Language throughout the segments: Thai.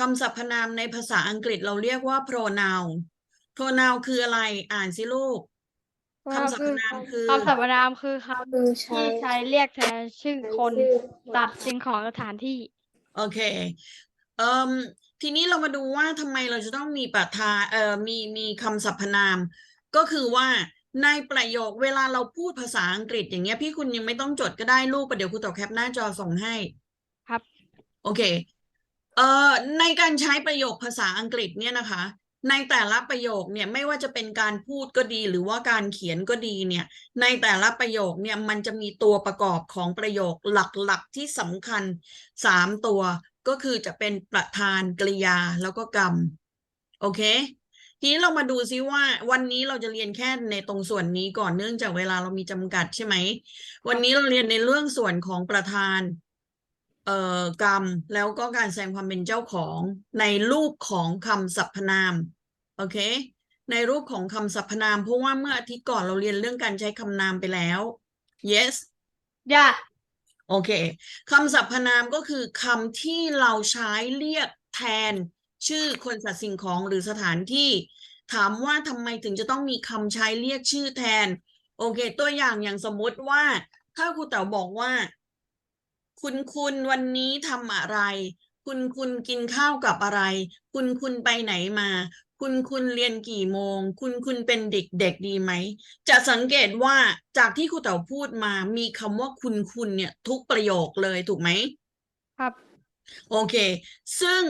คำสรรพนามในภาษาอังกฤษเราเรียกว่า pronoun pronoun คืออะไรอ่านสิลูกคำสรรพนามคือคำสรรพนามคือคคือำใช้ที่ใช้เรียกแทนชื่อคนสัตว์สิ่งของสถานที่ โอเคเอ่มทีนี้เรามาดูว่าทำไมเราจะต้องมีประธานเอ่อมีมีคำสรรพนาม ก็คือว่าในประโยคเวลาเราพูดภาษาอังกฤษอย่างเงี้ยพี่คุณยังไม่ต้องจดก็ได้ลูกประเดี๋ยวครูต่อแคปหน้าจอส่งให้ ครับ โอเค เอ่อในการใช้ประโยคภาษาอังกฤษเนี่ยนะคะ ในแต่ละประโยคเนี่ยไม่ว่าจะเป็นการพูดก็ดีหรือว่าการเขียนก็ดีเนี่ย ในแต่ละประโยคเนี่ยมันจะมีตัวประกอบของประโยคหลักๆที่สำคัญสามตัวก็คือจะเป็นประธานกริยาแล้วก็กรรม โอเค ทีนี้เรามาดูซิว่าวันนี้เราจะเรียนแค่ในตรงส่วนนี้ก่อนเนื่องจากเวลาเรามีจำกัดใช่ไหม วันนี้เราเรียนในเรื่องส่วนของประธาน กรรมแล้วก็การแสดงความเป็นเจ้าของในรูปของคำสรรพนามโอเค ในรูปของคำสรรพนาม เพราะว่าเมื่ออาทิตย์ก่อนเราเรียนเรื่องการใช้คำนามไปแล้ว yes ย่าโอเคคำสรรพนามก็คือคำที่เราใช้เรียกแทนชื่อคนสัตว์สิ่งของหรือสถานที่ ถามว่าทำไมถึงจะต้องมีคำใช้เรียกชื่อแทน โอเค ตัวอย่างอย่างสมมุติว่า ถ้าครูเต๋าบอกว่า คุณคุณวันนี้ทำอะไร คุณคุณกินข้าวกับอะไร คุณคุณไปไหนมา คุณคุณเรียนกี่โมง คุณคุณเป็นเด็กเด็กดีไหม จะสังเกตว่าจากที่ครูเต๋าพูดมามีคำว่าคุณคุณเนี่ยทุกประโยคเลยถูกไหมครับโอเค ซึ่ง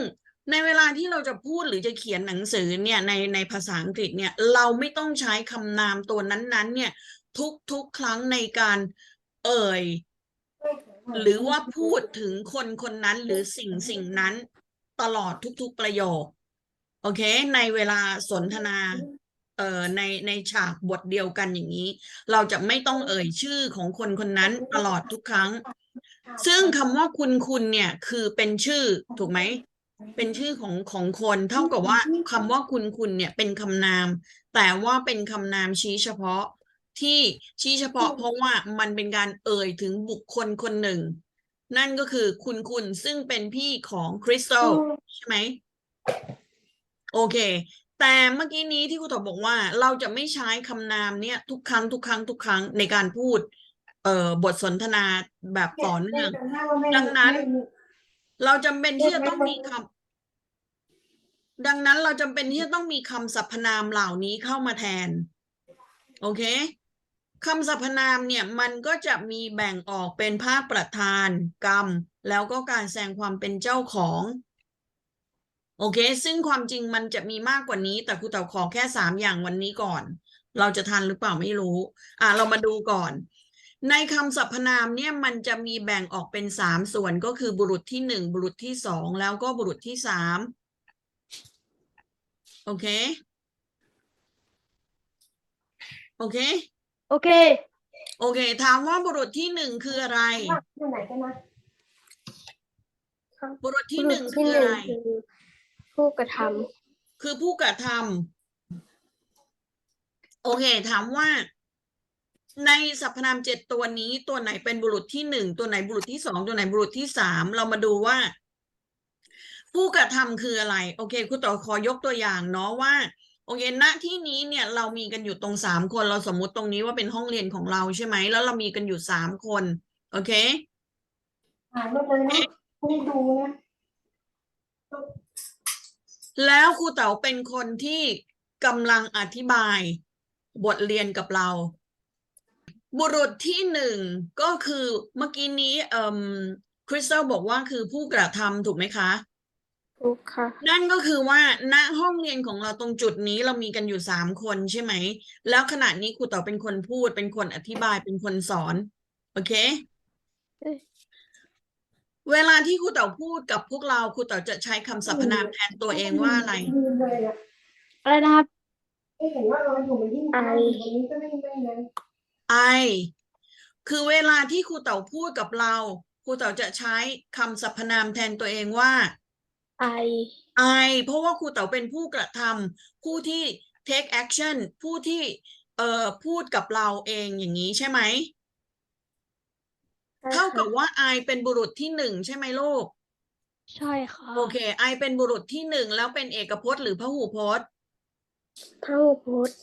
ในเวลาที่เราจะพูดหรือจะเขียนหนังสือเนี่ยในในภาษาอังกฤษเนี่ยเราไม่ต้องใช้คำนามตัวนั้นๆ เนี่ย ทุกทุกครั้งในการเอ่ย หรือว่าพูดถึงคนคนนั้นหรือสิ่งสิ่งนั้นตลอดทุก ๆประโยค โอเค ในเวลาสนทนาเอ่อในในฉากบทเดียวกันอย่างนี้ เราจะไม่ต้องเอ่ยชื่อของคนคนนั้นตลอดทุกครั้ง ซึ่งคำว่าคุณคุณเนี่ยคือเป็นชื่อถูกไหมเป็นชื่อของของคนเท่ากับว่าคำว่าคุณคุณเนี่ยเป็นคำนาม แต่ว่าเป็นคำนามชี้เฉพาะ ที่ชี้เฉพาะเพราะว่ามันเป็นการเอ่ยถึงบุคคลคนหนึ่ง นั่นก็คือคุณคุณซึ่งเป็นพี่ของคริสตัลใช่ไหมโอเค แต่เมื่อกี้นี้ที่ครูตอบบอกว่า เราจะไม่ใช้คำนามเนี่ย ทุกครั้งทุกครั้งทุกครั้งในการพูด เอ่อบทสนทนาแบบต่อเนื่อง ดังนั้น เราจำเป็นที่จะต้องมีคำดังนั้นเราจำเป็นที่จะต้องมีคำสรรพนามเหล่านี้เข้ามาแทน โอเค คำสรรพนามเนี่ยมันก็จะมีแบ่งออกเป็นภาคประธานกรรม แล้วก็การแสดงความเป็นเจ้าของ โอเค ซึ่งความจริงมันจะมีมากกว่านี้ แต่ครูเต๋าขอแค่สามอย่างวันนี้ก่อน เราจะทันหรือเปล่าไม่รู้ อะเรามาดูก่อน ในคำสรรพนามเนี่ยมันจะมีแบ่งออกเป็นสามส่วนก็คือบุรุษที่หนึ่งบุรุษที่สองแล้วก็บุรุษที่สามโอเค โอเค โอเคโอเค ถามว่าบุรุษที่หนึ่งคืออะไร ที่ไหนกันนะบุรุษที่หนึ่งที่คือหนึ่อะงไรคือผู้กระทคือผู้กระทำโอเค ถามว่า ในสรรพนามเจ็ดตัวนี้ตัวไหนเป็นบุรุษที่หนึ่งตัวไหนบุรุษที่สองตัวไหนบุรุษที่สามเรามาดูว่า ผู้กระทำคืออะไร โอเคครูต่อขอยกตัวอย่างเนาะว่าโอเคณที่นี้เนี่ยเรามีกันอยู่ตรงสามคน เราสมมุติตรงนี้ว่าเป็นห้องเรียนของเราใช่ไหมแล้วเรามีกันอยู่สามคน โอเคำอ่านมาเลยนะไม่ดูนะแล้วครูเต๋าเป็นคนที่กำลังอธิบายบทเรียนกับเรา บุรุษที่หนึ่งก็คือเมื่อกี้นี้เอ่มคริสตัลบอกว่าคือผู้กระทำถูกไหมคะ ถูกค่ะ นั่นก็คือว่าณห้องเรียนของเราตรงจุดนี้เรามีกันอยู่สามคนใช่ไหม แล้วขณะนี้ครูเต๋าเป็นคนพูด เป็นคนอธิบายเป็นคนสอน โอเคเอ้ยเวลาที่ครูเต๋าพูดกับพวกเราครูเต๋าจะใช้คำสรรพนามแทนตัวเองว่าอะไร อะไรนะครับเห็นว่าเราอยู่มันยิ่งไอนี้ก็ไม่ไม่นะไอ คือเวลาที่ครูเต๋าพูดกับเราครูเต๋าจะใช้คำสรรพนามแทนตัวเองว่า ไอไอเพราะว่าครูเต๋าเป็นผู้กระทำผู้ที่ take action ผู้ที่เอ่อพูดกับเราเองอย่างนี้ใช่ไหมเท่ากับว่าไอเป็นบุรุษที่หนึ่งใช่ไหมลูก ใช่ค่ะโอเค I เป็นบุรุษที่หนึ่งแล้วเป็นเอกพจน์หรือพหูพจน์เท่าพจน์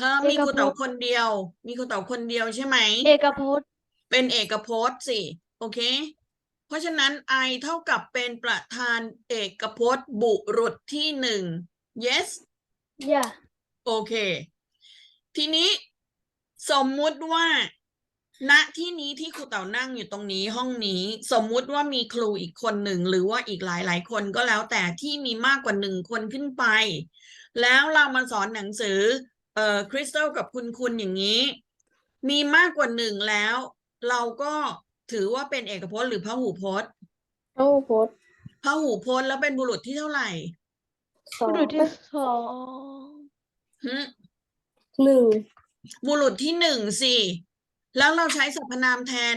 ฮะมีครูเต๋าคนเดียว มีครูเต๋าคนเดียวใช่ไหม เอกพจน์เป็นเอกพจน์สิ โอเค เพราะฉะนั้น I เท่ากับเป็นประธานเอกพจน์บุรุษที่หนึ่ง yes อย่าโอเค ทีนี้สมมุติว่า ณที่นี้ที่ครูเต่านั่งอยู่ตรงนี้ห้องนี้ สมมุติว่ามีครูอีกคนหนึ่ง หรือว่าอีกหลายหลายๆคนก็แล้วแต่ที่มีมากกว่าหนึ่งคนขึ้นไป แล้วเรามาสอนหนังสือเอ่อคริสตัลกับคุณคุณอย่างนี้ มีมากกว่าหนึ่งแล้ว เราก็ ถือว่าเป็นเอกพจน์หรือพหูพจน์เท่าพจน์พหูพจน์แล้วเป็นบุรุษที่เท่าไหร่สองบุรุษที่สองหึหนึ่งบุรุษที่หนึ่งสิแล้วเราใช้สรรพนามแทน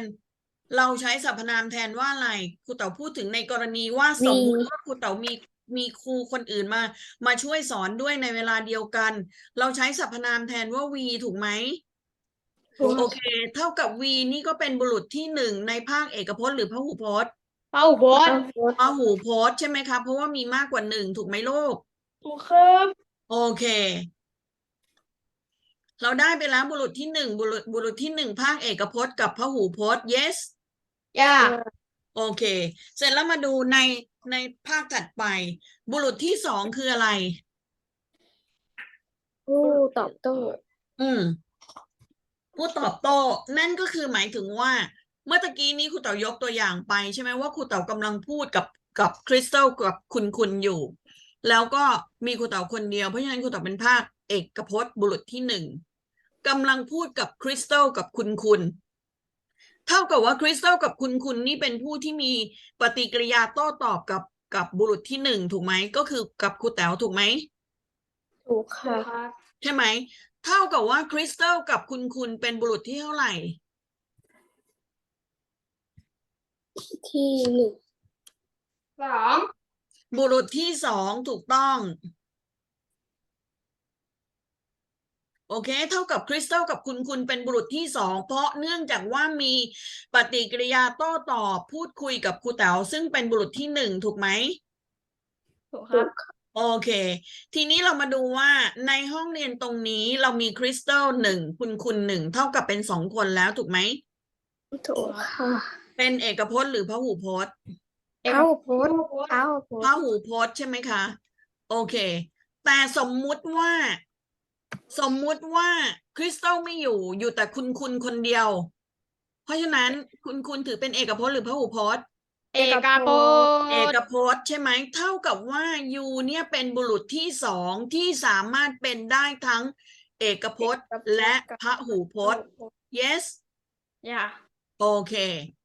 เราใช้สรรพนามแทนว่าอะไรครูเต๋าพูดถึงในกรณีว่าสมมติว่าครูเต๋ามีมีครูคนอื่นมา มาช่วยสอนด้วยในเวลาเดียวกัน เราใช้สรรพนามแทนว่าวีถูกไหม โอเค เท่ากับวีนี่ก็เป็นบุรุษที่หนึ่งในภาคเอกพจน์หรือพหูพจน์เป้าพจเท่าน์พจน์พหูพจน์ใช่ไหมครับเพราะว่ามีมากกว่าหนึ่งถูกไหมลูกถูกครับ โอเค เราได้ไปแล้วบุรุษที่หนึ่งบุรุษบุรุษที่หนึ่งภาคเอกพจน์กับพหูพจน์ yes อย่าโอเค เสร็จแล้วมาดูในในภาคถัดไป บุรุษที่สองคืออะไรผู้ตอบโต้อืม ผู้ตอบโต้นั่นก็คือหมายถึงว่า เมื่อตะกี้นี้ครูเต๋ายกตัวอย่างไปใช่ไหมว่าครูเต๋ากำลังพูดกับกับคริสตัลกับคุณคุณอยู่ แล้วก็มีครูเต๋าคนเดียวเพราะฉะนั้นครูเต๋าเป็นภาคเอกพจน์บุรุษที่หนึ่งกำลังพูดกับคริสตัลกับคุณคุณเท่ากับว่าคริสตัลกับคุณคุณนี่เป็นผู้ที่มีปฏิกิริยาโต้ตอบกับกับบุรุษที่หนึ่งถูกไหมก็คือกับครูแต๋วถูกไหมถูกค่ะใช่ไหม เท่ากับว่าคริสตัลกับคุณคุณเป็นบุรุษที่เท่าไหร่ ที่หนึ่งสองบุรุษที่สองถูกต้อง โอเค เท่ากับคริสตัลกับคุณคุณเป็นบุรุษที่สองเพราะเนื่องจากว่ามีปฏิกิริยาโต้ตอบพูดคุยกับครูแต๋วซึ่งเป็นบุรุษที่หนึ่งถูกไหมถูกคถูรับกค่ะ โอเค ทีนี้เรามาดูว่าในห้องเรียนตรงนี้เรามีคริสตัลหนึ่งคุณคุณหนึ่งเท่ากับเป็นสองคนแล้วถูกไหม ถูกค่ะ เป็นเอกพจน์หรือพหูพจน์เท่าพจน์เท่าพพจน์หูพจน์ใช่ไหมคะ โอเค แต่สมมุติว่า สมมุติว่าคริสตัลไม่อยู่อยู่แต่คุณคุณคนเดียว เพราะฉะนั้นคุณคุณถือเป็นเอกพจน์หรือพหูพจน์ เอกพจเอน์กพจน์ใช่ไหมเท่ากับว่ายูเนี่ยเป็นบุรุษที่สองที่สามารถเป็นได้ทั้งเอกพจน์และพหูพจน์ yes อย่าโอเค